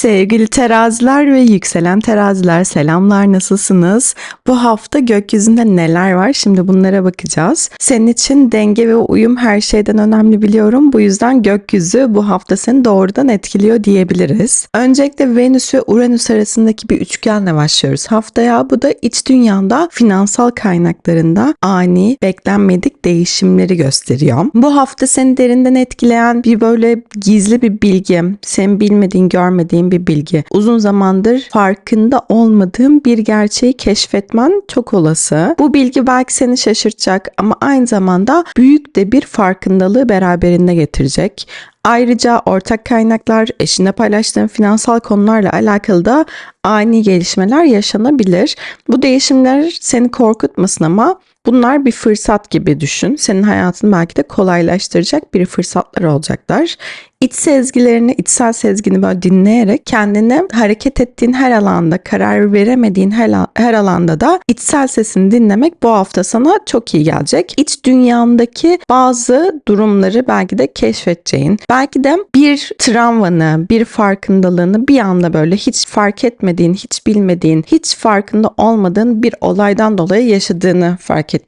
Sevgili teraziler ve yükselen teraziler selamlar nasılsınız? Bu hafta gökyüzünde neler var? Şimdi bunlara bakacağız. Senin için denge ve uyum her şeyden önemli biliyorum. Bu yüzden gökyüzü bu hafta seni doğrudan etkiliyor diyebiliriz. Öncelikle Venüs ve Uranüs arasındaki bir üçgenle başlıyoruz haftaya. Bu da iç dünyanda finansal kaynaklarında ani, beklenmedik değişimleri gösteriyor. Bu hafta seni derinden etkileyen bir böyle gizli bir bilgi, sen bilmediğin, görmediğin bir bilgi. Uzun zamandır farkında olmadığın bir gerçeği keşfetmen çok olası. Bu bilgi belki seni şaşırtacak ama aynı zamanda büyük de bir farkındalığı beraberinde getirecek. Ayrıca ortak kaynaklar, eşinle paylaştığın finansal konularla alakalı da ani gelişmeler yaşanabilir. Bu değişimler seni korkutmasın ama bunlar bir fırsat gibi düşün. Senin hayatını belki de kolaylaştıracak bir fırsatlar olacaklar. İç sezgilerini, içsel sezgini böyle dinleyerek kendini hareket ettiğin her alanda, karar veremediğin her, her alanda da içsel sesini dinlemek bu hafta sana çok iyi gelecek. İç dünyandaki bazı durumları belki de keşfedeceğin, belki de bir travmanı, bir farkındalığını bir anda böyle hiç fark etmediğin, hiç bilmediğin, hiç farkında olmadığın bir olaydan dolayı yaşadığını fark edeceksin.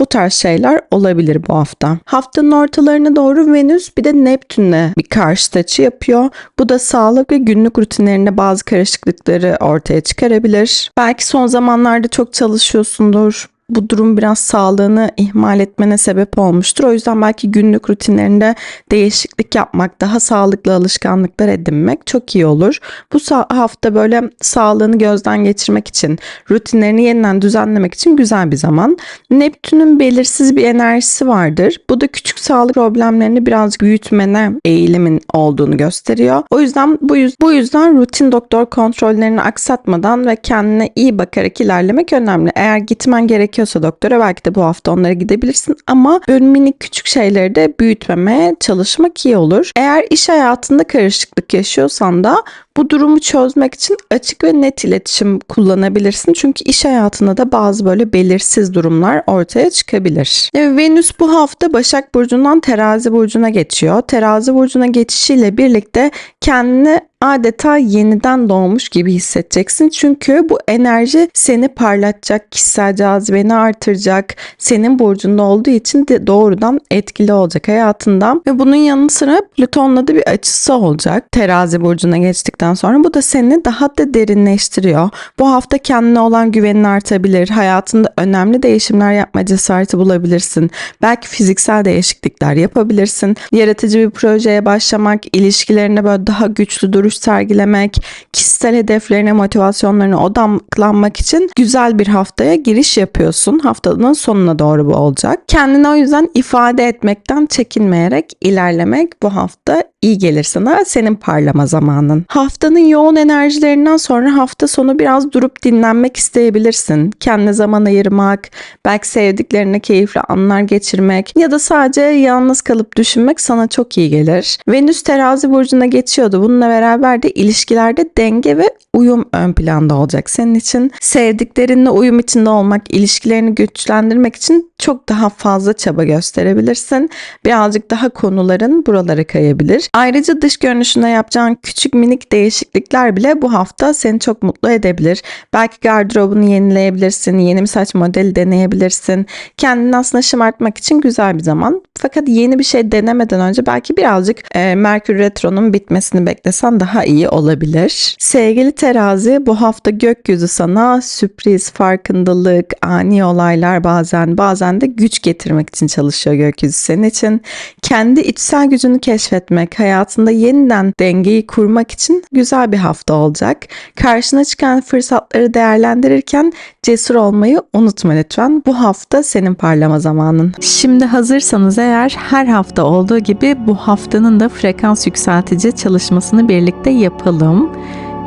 Bu tarz şeyler olabilir bu hafta. Haftanın ortalarına doğru Venüs bir de Neptün'le bir karşı açı yapıyor. Bu da sağlık ve günlük rutinlerinde bazı karışıklıkları ortaya çıkarabilir. Belki son zamanlarda çok çalışıyorsundur bu durum biraz sağlığını ihmal etmene sebep olmuştur. O yüzden belki günlük rutinlerinde değişiklik yapmak, daha sağlıklı alışkanlıklar edinmek çok iyi olur. Bu hafta böyle sağlığını gözden geçirmek için, rutinlerini yeniden düzenlemek için güzel bir zaman. Neptün'ün belirsiz bir enerjisi vardır. Bu da küçük sağlık problemlerini biraz büyütmene eğilimin olduğunu gösteriyor. O yüzden bu, yüz, bu yüzden rutin doktor kontrollerini aksatmadan ve kendine iyi bakarak ilerlemek önemli. Eğer gitmen gerek gerekiyorsa doktora belki de bu hafta onlara gidebilirsin ama böyle minik küçük şeyleri de büyütmemeye çalışmak iyi olur. Eğer iş hayatında karışıklık yaşıyorsan da bu durumu çözmek için açık ve net iletişim kullanabilirsin. Çünkü iş hayatında da bazı böyle belirsiz durumlar ortaya çıkabilir. Venüs bu hafta Başak Burcu'ndan Terazi Burcu'na geçiyor. Terazi Burcu'na geçişiyle birlikte kendini adeta yeniden doğmuş gibi hissedeceksin. Çünkü bu enerji seni parlatacak, kişisel cazibeni artıracak. Senin burcunda olduğu için de doğrudan etkili olacak hayatından. Ve bunun yanı sıra Plüton'la da bir açısı olacak. Terazi burcuna geçtikten sonra bu da seni daha da derinleştiriyor. Bu hafta kendine olan güvenin artabilir. Hayatında önemli değişimler yapma cesareti bulabilirsin. Belki fiziksel değişiklikler yapabilirsin. Yaratıcı bir projeye başlamak, ilişkilerine böyle daha güçlü duruş duruş sergilemek, kişisel hedeflerine, motivasyonlarına odaklanmak için güzel bir haftaya giriş yapıyorsun. Haftanın sonuna doğru bu olacak. Kendini o yüzden ifade etmekten çekinmeyerek ilerlemek bu hafta iyi gelir sana. Senin parlama zamanın. Haftanın yoğun enerjilerinden sonra hafta sonu biraz durup dinlenmek isteyebilirsin. Kendine zaman ayırmak, belki sevdiklerine keyifli anlar geçirmek ya da sadece yalnız kalıp düşünmek sana çok iyi gelir. Venüs terazi burcuna geçiyordu. Bununla beraber de ilişkilerde denge ve uyum ön planda olacak. Senin için sevdiklerinle uyum içinde olmak, ilişkilerini güçlendirmek için çok daha fazla çaba gösterebilirsin. Birazcık daha konuların buralara kayabilir. Ayrıca dış görünüşünde yapacağın küçük minik değişiklikler bile bu hafta seni çok mutlu edebilir. Belki gardırobunu yenileyebilirsin, yeni bir saç modeli deneyebilirsin. Kendini aslında şımartmak için güzel bir zaman. Fakat yeni bir şey denemeden önce belki birazcık e, Merkür Retro'nun bitmesini beklesen daha iyi olabilir. Sevgili terazi bu hafta gökyüzü sana sürpriz, farkındalık, ani olaylar bazen bazen de güç getirmek için çalışıyor gökyüzü senin için. Kendi içsel gücünü keşfetmek, hayatında yeniden dengeyi kurmak için güzel bir hafta olacak. Karşına çıkan fırsatları değerlendirirken cesur olmayı unutma lütfen. Bu hafta senin parlama zamanın. Şimdi hazırsanız eğer her hafta olduğu gibi bu haftanın da frekans yükseltici çalışmasını birlikte yapalım.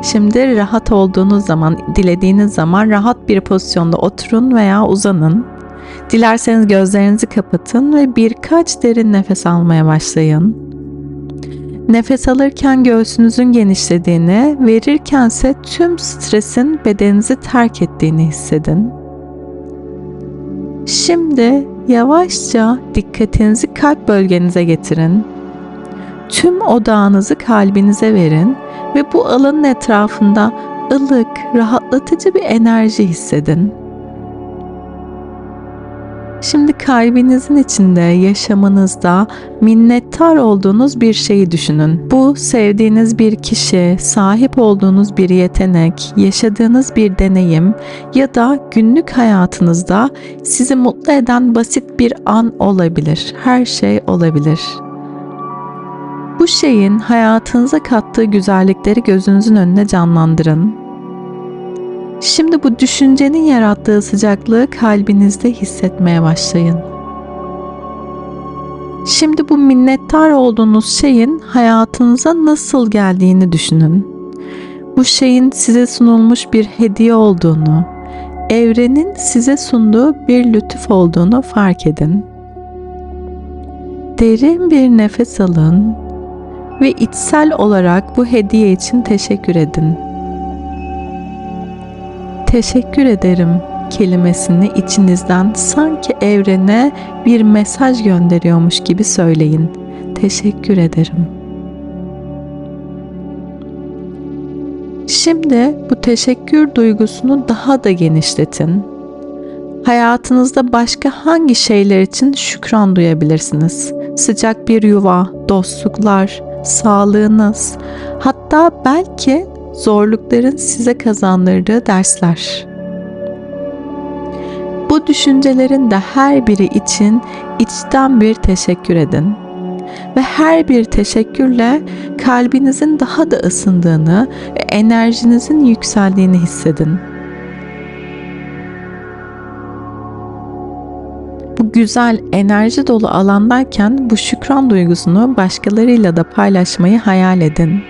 Şimdi rahat olduğunuz zaman, dilediğiniz zaman rahat bir pozisyonda oturun veya uzanın. Dilerseniz gözlerinizi kapatın ve birkaç derin nefes almaya başlayın. Nefes alırken göğsünüzün genişlediğini, verirkense tüm stresin bedeninizi terk ettiğini hissedin. Şimdi yavaşça dikkatinizi kalp bölgenize getirin. Tüm odağınızı kalbinize verin ve bu alanın etrafında ılık, rahatlatıcı bir enerji hissedin. Şimdi kalbinizin içinde, yaşamınızda minnettar olduğunuz bir şeyi düşünün. Bu sevdiğiniz bir kişi, sahip olduğunuz bir yetenek, yaşadığınız bir deneyim ya da günlük hayatınızda sizi mutlu eden basit bir an olabilir. Her şey olabilir. Bu şeyin hayatınıza kattığı güzellikleri gözünüzün önüne canlandırın. Şimdi bu düşüncenin yarattığı sıcaklığı kalbinizde hissetmeye başlayın. Şimdi bu minnettar olduğunuz şeyin hayatınıza nasıl geldiğini düşünün. Bu şeyin size sunulmuş bir hediye olduğunu, evrenin size sunduğu bir lütuf olduğunu fark edin. Derin bir nefes alın ve içsel olarak bu hediye için teşekkür edin. Teşekkür ederim kelimesini içinizden sanki evrene bir mesaj gönderiyormuş gibi söyleyin. Teşekkür ederim. Şimdi bu teşekkür duygusunu daha da genişletin. Hayatınızda başka hangi şeyler için şükran duyabilirsiniz? Sıcak bir yuva, dostluklar, sağlığınız, hatta belki zorlukların size kazandırdığı dersler. Bu düşüncelerin de her biri için içten bir teşekkür edin. Ve her bir teşekkürle kalbinizin daha da ısındığını ve enerjinizin yükseldiğini hissedin. Bu güzel enerji dolu alandayken bu şükran duygusunu başkalarıyla da paylaşmayı hayal edin.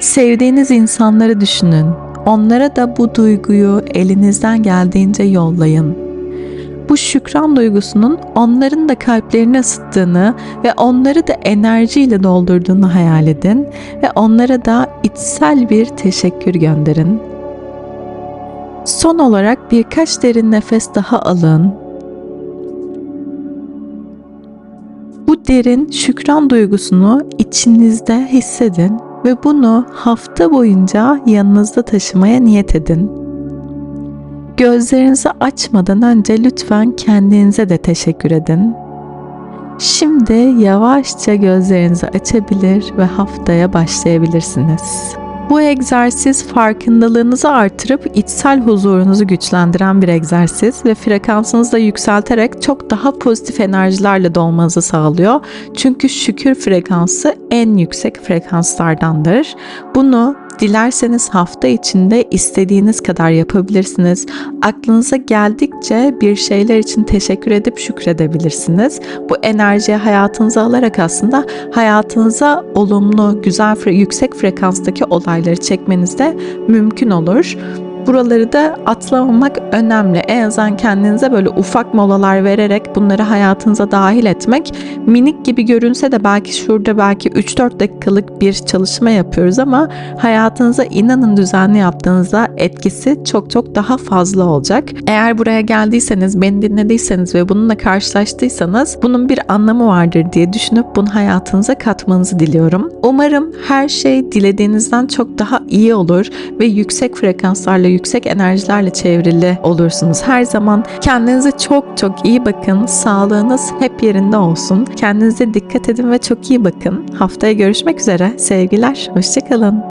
Sevdiğiniz insanları düşünün. Onlara da bu duyguyu elinizden geldiğince yollayın. Bu şükran duygusunun onların da kalplerini ısıttığını ve onları da enerjiyle doldurduğunu hayal edin ve onlara da içsel bir teşekkür gönderin. Son olarak birkaç derin nefes daha alın. Bu derin şükran duygusunu içinizde hissedin ve bunu hafta boyunca yanınızda taşımaya niyet edin. Gözlerinizi açmadan önce lütfen kendinize de teşekkür edin. Şimdi yavaşça gözlerinizi açabilir ve haftaya başlayabilirsiniz. Bu egzersiz farkındalığınızı artırıp içsel huzurunuzu güçlendiren bir egzersiz ve frekansınızı da yükselterek çok daha pozitif enerjilerle dolmanızı sağlıyor. Çünkü şükür frekansı en yüksek frekanslardandır. Bunu Dilerseniz hafta içinde istediğiniz kadar yapabilirsiniz. Aklınıza geldikçe bir şeyler için teşekkür edip şükredebilirsiniz. Bu enerjiyi hayatınıza alarak aslında hayatınıza olumlu, güzel, yüksek frekanstaki olayları çekmeniz de mümkün olur. Buraları da atlamamak önemli. En azından kendinize böyle ufak molalar vererek bunları hayatınıza dahil etmek minik gibi görünse de belki şurada belki 3-4 dakikalık bir çalışma yapıyoruz ama hayatınıza inanın düzenli yaptığınızda etkisi çok çok daha fazla olacak. Eğer buraya geldiyseniz, beni dinlediyseniz ve bununla karşılaştıysanız bunun bir anlamı vardır diye düşünüp bunu hayatınıza katmanızı diliyorum. Umarım her şey dilediğinizden çok daha iyi olur ve yüksek frekanslarla yüksek enerjilerle çevrili olursunuz. Her zaman kendinize çok çok iyi bakın. Sağlığınız hep yerinde olsun. Kendinize dikkat edin ve çok iyi bakın. Haftaya görüşmek üzere. Sevgiler. Hoşçakalın.